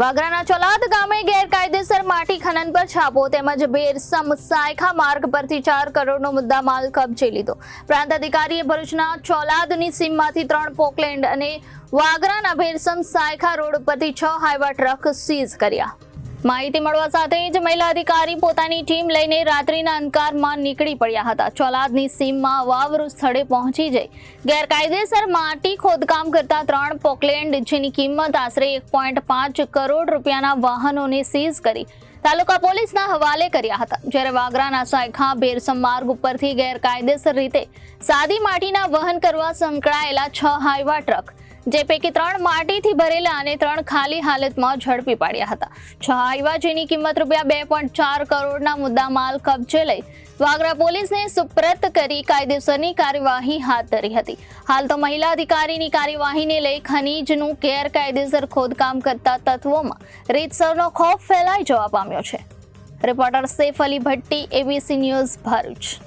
વાગરાના ચોલાદ ગામે ગેરકાયદેસર માટી ખનન પર છાપો તેમજ બેરસમ સાયખા માર્ગ પરથી ચાર કરોડનો મુદ્દા માલ કબજે લીધો. પ્રાંત અધિકારીએ ભરૂચના ચોલાદની સીમમાંથી ત્રણ પોકલેન્ડ અને વાગરાના ભેરસમ સાયખા રોડ પરથી છ હાઈવા ટ્રક સીઝ કર્યા. માહિતી મળવા સાથે જ મહિલા અધિકારી પોતાની ટીમ લઈને રાત્રિના અંધકારમાં નીકળી પડ્યા હતા. ચોલાદની સીમમાં વાવરૂ સ્થળે પહોંચી જઈ ગેરકાયદેસર માટી ખોદકામ કરતા ત્રણ પોકલેન્ડ, જેની કિંમત આશરે એક પોઈન્ટ પાંચ કરોડ રૂપિયાના વાહનોને સીઝ કરી તાલુકા પોલીસના હવાલે કર્યા હતા. જ્યારે વાગરાના સાયખા બેરસમ માર્ગ ઉપરથી ગેરકાયદેસર રીતે સાદી માટીના વહન કરવા સંકળાયેલા છ હાઈવા ટ્રક જે પૈકી ત્રણ માટીથી ભરેલા અને ત્રણ ખાલી હાલતમાં ઝડપી પાડ્યા હતા. છ હાઈવા જેની કિંમત રૂપિયા બે પોઈન્ટ ચાર કરોડના મુદ્દા માલ કબજે લઈ વાગરા પોલીસને સુપ્રત કરી કાયદેસરની કાર્યવાહી હાથ ધરી હતી. હાલ તો મહિલા અધિકારીની કાર્યવાહીને લઈ ખનીજનું ગેરકાયદેસર ખોદકામ કરતા તત્વોમાં રીતસરનો ખોફ ફેલાઈ જવા પામ્યો છે. Reporter Saif Ali Bhatti ABC news Bharuch.